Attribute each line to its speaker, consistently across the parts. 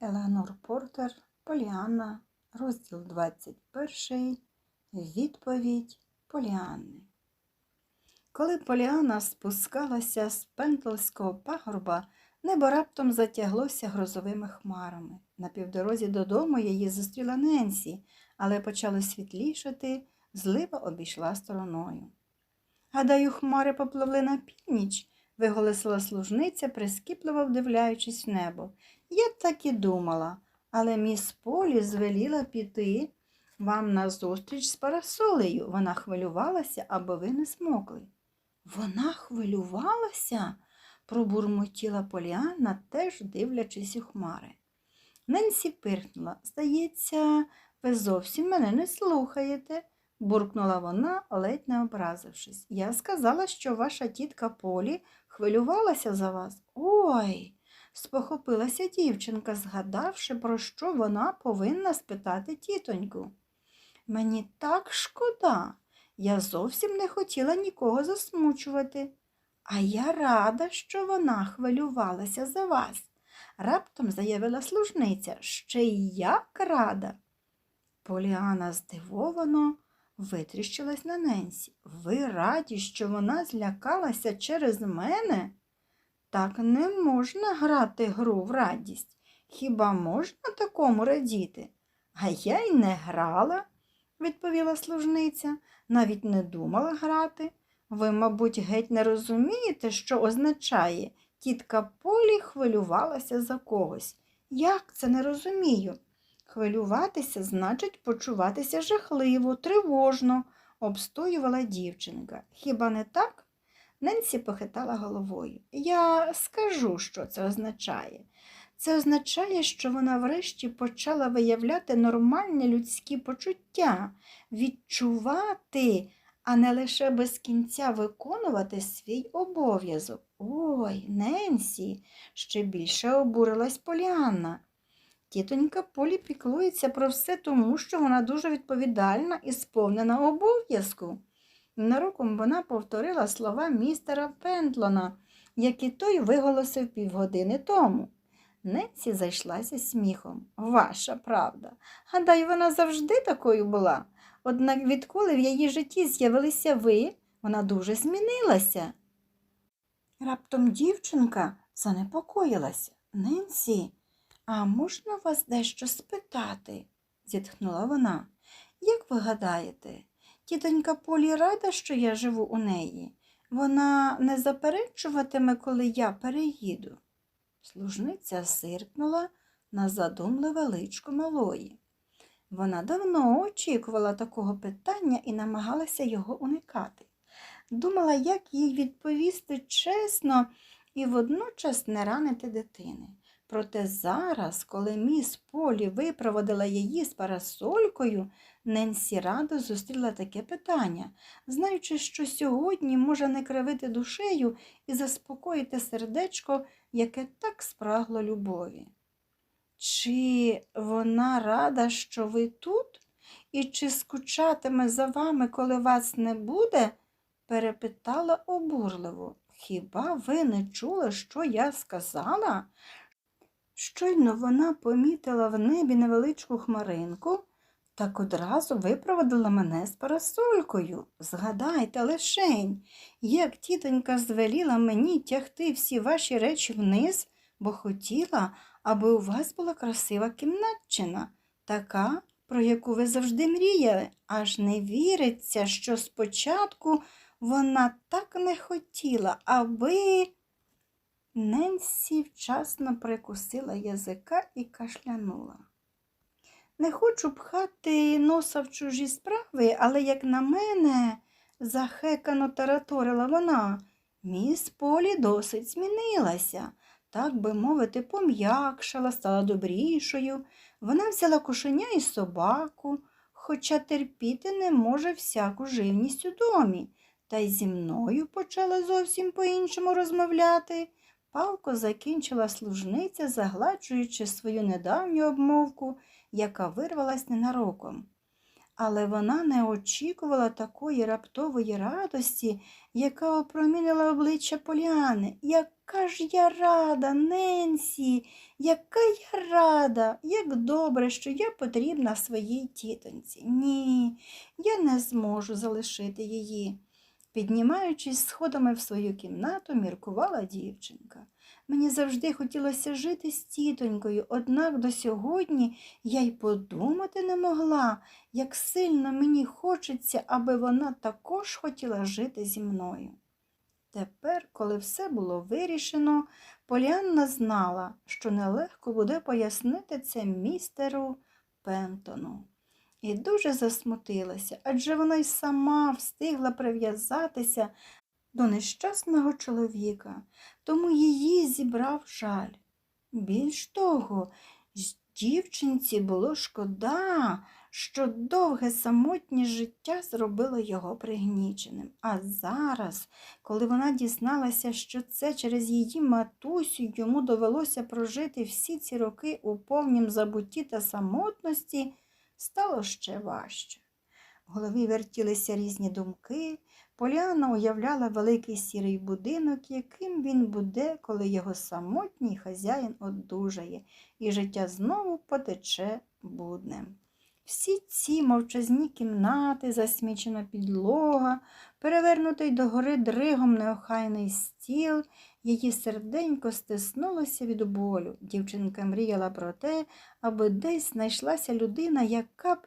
Speaker 1: Елеонор Портер, Поліанна, розділ 21. Відповідь Поліанни. Коли Поліанна спускалася з пентлського пагорба, небо раптом затяглося грозовими хмарами. На півдорозі додому її зустріла Ненсі, але почало світлішати, злива обійшла стороною. Гадаю, хмари попливли на північ, виголосила служниця, прискіпливо вдивляючись в небо. Я так і думала, але міс Полі звеліла піти вам назустріч з парасолею. Вона хвилювалася, аби ви не змокли. Вона хвилювалася? пробурмотіла Поліанна, теж дивлячись у хмари. Ненсі пирхнула. Здається, ви зовсім мене не слухаєте, буркнула вона, ледь не образившись. Я сказала, що ваша тітка Полі хвилювалася за вас. Ой. спохопилася дівчинка, згадавши, про що вона повинна спитати тітоньку. Мені так шкода. Я зовсім не хотіла нікого засмучувати. А я рада, що вона хвилювалася за вас, раптом заявила служниця. Ще й як рада. Поліана здивовано витріщилась на Ненсі. Ви раді, що вона злякалася через мене? Так не можна грати гру в радість. Хіба можна такому радіти? А я й не грала, відповіла служниця, навіть не думала грати. Ви, мабуть, геть не розумієте, що означає тітка Полі хвилювалася за когось. Як це не розумію? Хвилюватися значить почуватися жахливо, тривожно, обстоювала дівчинка. Хіба не так? Ненсі похитала головою. Я скажу, що це означає. Це означає, що вона врешті почала виявляти нормальні людські почуття, відчувати, а не лише без кінця виконувати свій обов'язок. Ой, Ненсі, ще більше обурилась Поліанна. Тітонька Полі піклується про все тому, що вона дуже відповідальна і сповнена обов'язку. Ненароком вона повторила слова містера Пентлона, які той виголосив півгодини тому. Ненсі зайшлася сміхом. Ваша правда. Гадаю, вона завжди такою була. Однак відколи в її житті з'явилися ви, вона дуже змінилася. Раптом дівчинка занепокоїлася. Ненсі, а можна вас дещо спитати? зітхнула вона. Як ви гадаєте, тітонька Полі рада, що я живу у неї? Вона не заперечуватиме, коли я переїду. Служниця зиркнула на задумливе личко малої. Вона давно очікувала такого питання і намагалася його уникати. Думала, як їй відповісти чесно і водночас не ранити дитини. Проте зараз, коли міс Полі випроводила її з парасолькою, Ненсі радо зустріла таке питання, знаючи, що сьогодні може не кривити душею і заспокоїти сердечко, яке так спрагло любові. Чи вона рада, що ви тут? І чи скучатиме за вами, коли вас не буде? перепитала обурливо. Хіба ви не чули, що я сказала? Щойно вона помітила в небі невеличку хмаринку, так одразу випроводила мене з парасолькою. Згадайте лишень, як тітонька звеліла мені тягти всі ваші речі вниз, бо хотіла, аби у вас була красива кімнатчина, така, про яку ви завжди мріяли, аж не віриться, що спочатку вона так не хотіла, аби. Ненсі вчасно прикусила язика і кашлянула. Не хочу пхати носа в чужі справи, але, як на мене, захекано тараторила вона, міс Полі досить змінилася, так би мовити, пом'якшала, стала добрішою. Вона взяла кошеня і собаку, хоча терпіти не може всяку живність у домі, та й зі мною почала зовсім по-іншому розмовляти. Палко закінчила служниця, загладжуючи свою недавню обмовку, яка вирвалась ненароком. Але вона не очікувала такої раптової радості, яка опромінила обличчя Поліани. Яка ж я рада, Ненсі, яка я рада, як добре, що я потрібна своїй тітоньці. Ні, я не зможу залишити її. Піднімаючись сходами в свою кімнату, міркувала дівчинка. Мені завжди хотілося жити з тітонькою, однак до сьогодні я й подумати не могла, як сильно мені хочеться, аби вона також хотіла жити зі мною. Тепер, коли все було вирішено, Поліанна знала, що нелегко буде пояснити це містеру Пентону. І дуже засмутилася, адже вона й сама встигла прив'язатися до нещасного чоловіка, тому її зібрав жаль. Більш того, дівчинці було шкода, що довге самотнє життя зробило його пригніченим. А зараз, коли вона дізналася, що це через її матусю йому довелося прожити всі ці роки у повнім забутті та самотності, стало ще важче. В голові вертілися різні думки. Поліана уявляла великий сірий будинок, яким він буде, коли його самотній хазяїн одужає, і життя знову потече буднем. Всі ці мовчазні кімнати, засмічена підлога, перевернутий догори дригом неохайний стіл, її серденько стиснулося від болю. Дівчинка мріяла про те, аби десь знайшлася людина, яка б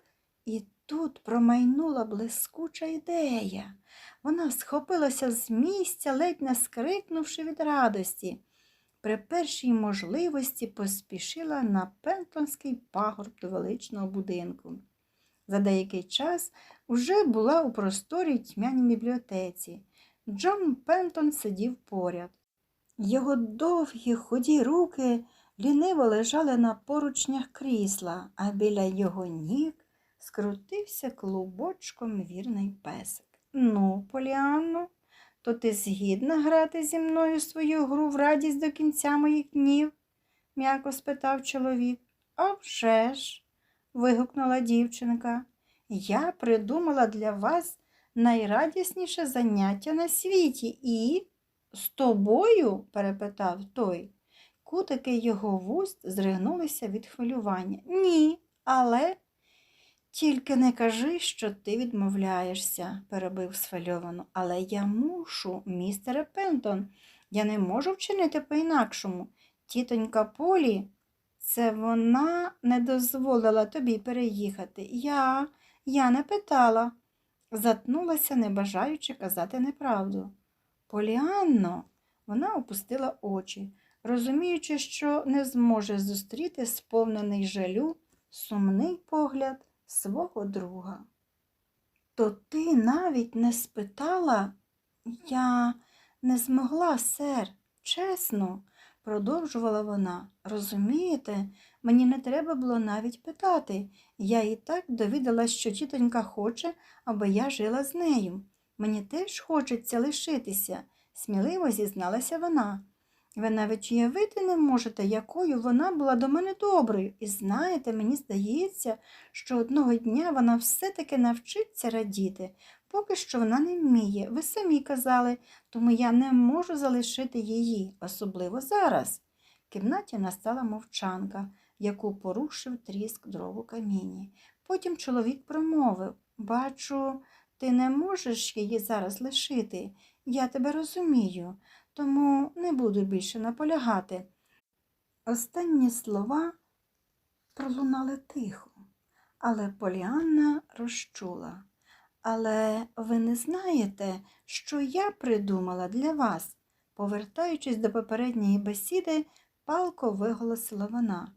Speaker 1: і тут промайнула блискуча ідея. Вона схопилася з місця, ледь не скрикнувши від радості. При першій можливості поспішила на Пентлонський пагорб до величного будинку. За деякий час уже була у просторій тьмяній бібліотеці. Джон Пентон сидів поряд. Його довгі худі руки ліниво лежали на поручнях крісла, а біля його ніг скрутився клубочком вірний песик. Ну, Поліанно, то ти згідна грати зі мною свою гру в радість до кінця моїх днів? м'яко спитав чоловік. «А вже ж!» – вигукнула дівчинка. Я придумала для вас найрадісніше заняття на світі і з тобою? перепитав той. Кутики його вуст зригнулися від хвилювання. Ні, але тільки не кажи, що ти відмовляєшся, перебив схвильовано. Але я мушу, містере Пентон, я не можу вчинити по-інакшому. Тітонька Полі, це вона не дозволила тобі переїхати. Я, я не питала, затнулася, не бажаючи казати неправду. Поліанно, вона опустила очі, розуміючи, що не зможе зустріти сповнений жалю, сумний погляд свого друга. То ти навіть не спитала? Я не змогла, сер, чесно, продовжувала вона. Розумієте, мені не треба було навіть питати. Я і так довідалась, що тітонька хоче, аби я жила з нею. Мені теж хочеться лишитися, сміливо зізналася вона. Ви навіть уявити не можете, якою вона була до мене доброю. І знаєте, мені здається, що одного дня вона все-таки навчиться радіти, поки що вона не вміє. Ви самі казали, тому я не можу залишити її, особливо зараз. В кімнаті настала мовчанка, яку порушив тріск дров у каміні. Потім чоловік промовив Бачу, ти не можеш її зараз лишити. Я тебе розумію тому не буду більше наполягати. Останні слова пролунали тихо, але Поліанна розчула. Але ви не знаєте, що я придумала для вас? Повертаючись до попередньої бесіди, палко виголосила вона.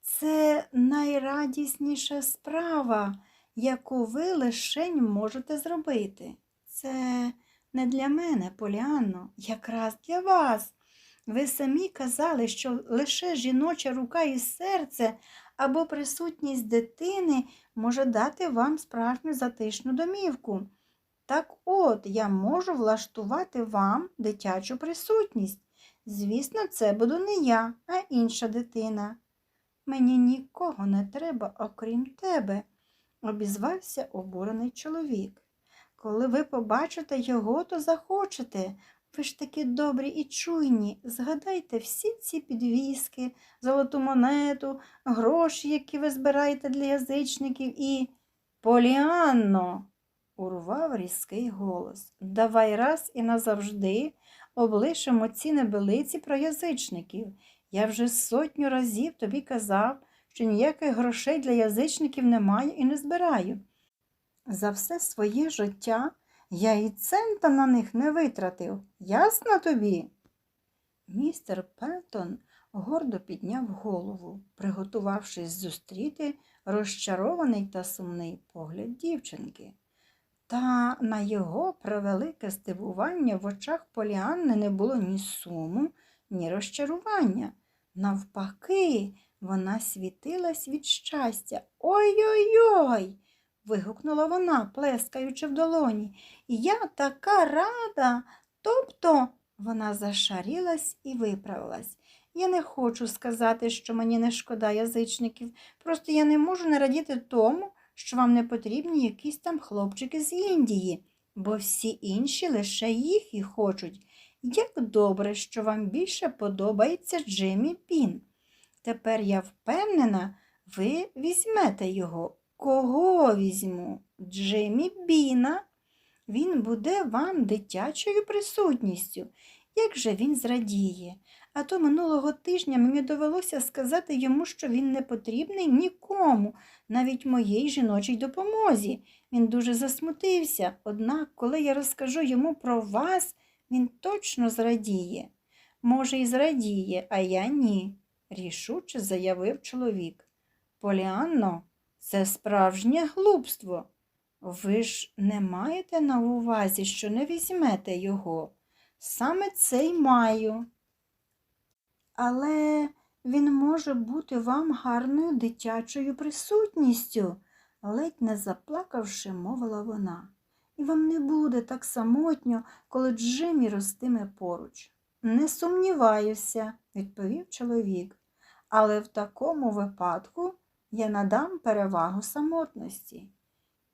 Speaker 1: Це найрадісніша справа, яку ви лишень можете зробити. Це не для мене, Поліанно, якраз для вас. Ви самі казали, що лише жіноча рука і серце або присутність дитини може дати вам справжню затишну домівку. Так от я можу влаштувати вам дитячу присутність. Звісно, це буду не я, а інша дитина. Мені нікого не треба, окрім тебе, обізвався обурений чоловік. Коли ви побачите його, то захочете. ви ж такі добрі і чуйні. Згадайте всі ці підвіски, золоту монету, гроші, які ви збираєте для язичників, і. Поліанно, урвав різкий голос. Давай раз і назавжди облишимо ці небелиці про язичників. Я вже сотню разів тобі казав, що ніяких грошей для язичників не маю і не збираю. За все своє життя я і цента на них не витратив. Ясно тобі? Містер Пентон гордо підняв голову, приготувавшись зустріти розчарований та сумний погляд дівчинки. Та на його превелике здивування в очах Поліанни не було ні суму, ні розчарування. Навпаки, вона світилась від щастя. Ой-ой-ой. Вигукнула вона, плескаючи в долоні. Я така рада. Тобто вона зашарілась і виправилась. Я не хочу сказати, що мені не шкода язичників, просто я не можу не радіти тому, що вам не потрібні якісь там хлопчики з Індії, бо всі інші лише їх і хочуть. Як добре, що вам більше подобається Джиммі Пін. Тепер я впевнена, ви візьмете його. Кого візьму? Джиммі Біна. Він буде вам дитячою присутністю. Як же він зрадіє? А то минулого тижня мені довелося сказати йому, що він не потрібний нікому, навіть моїй жіночій допомозі. Він дуже засмутився, однак, коли я розкажу йому про вас, він точно зрадіє. Може, і зрадіє, а я ні, рішуче заявив чоловік. Поліанно, це справжнє глупство. Ви ж не маєте на увазі, що не візьмете його. Саме це й маю. Але він може бути вам гарною дитячою присутністю, ледь не заплакавши, мовила вона. І вам не буде так самотньо, коли Джиммі ростиме поруч. Не сумніваюся, відповів чоловік, але в такому випадку я надам перевагу самотності.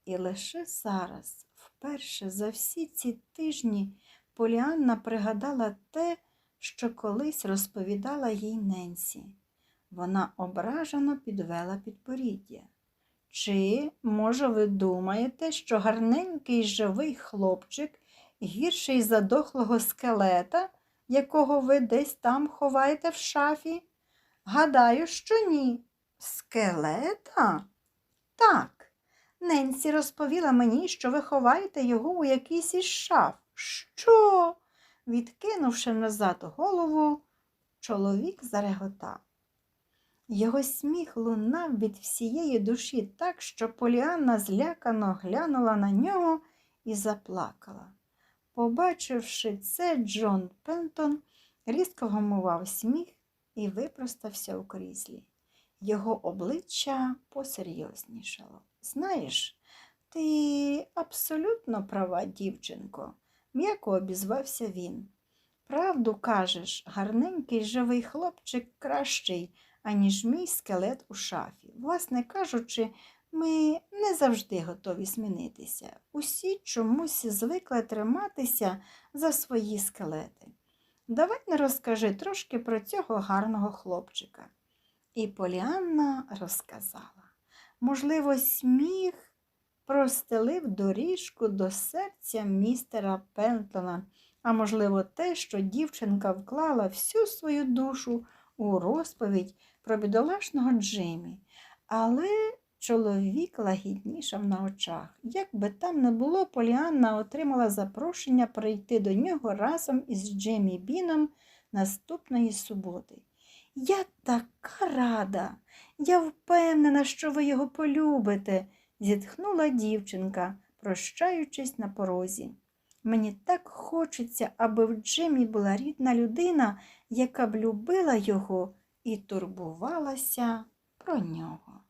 Speaker 1: І лише зараз, вперше за всі ці тижні, Поліанна пригадала те, що колись розповідала їй Ненсі. Вона ображено підвела підборіддя. Чи, може, ви думаєте, що гарненький живий хлопчик гірший за дохлого скелета, якого ви десь там ховаєте в шафі? Гадаю, що ні. Скелета? Так. Ненсі розповіла мені, що ви ховаєте його у якийсь із шаф. Що? Відкинувши назад голову, чоловік зареготав. Його сміх лунав від всієї душі так, що Поліанна злякано глянула на нього і заплакала. Побачивши це, Джон Пентон різко вгамував сміх і випростався у кріслі. Його обличчя посерйознішало. Знаєш, ти абсолютно права, дівчинко, м'яко обізвався він. Правду кажеш, гарненький живий хлопчик кращий, аніж мій скелет у шафі. Власне кажучи, ми не завжди готові змінитися. Усі чомусь звикли триматися за свої скелети. Давай не розкажи трошки про цього гарного хлопчика. І Поліанна розказала. Можливо, сміх простелив доріжку до серця містера Пентона, а можливо, те, що дівчинка вклала всю свою душу у розповідь про бідолашного Джиммі. Але чоловік лагіднішав на очах. Як би там не було, Поліанна отримала запрошення прийти до нього разом із Джиммі Біном наступної суботи. Я така рада, я впевнена, що ви його полюбите, зітхнула дівчинка, прощаючись на порозі. Мені так хочеться, аби в Джимі була рідна людина, яка б любила його і турбувалася про нього.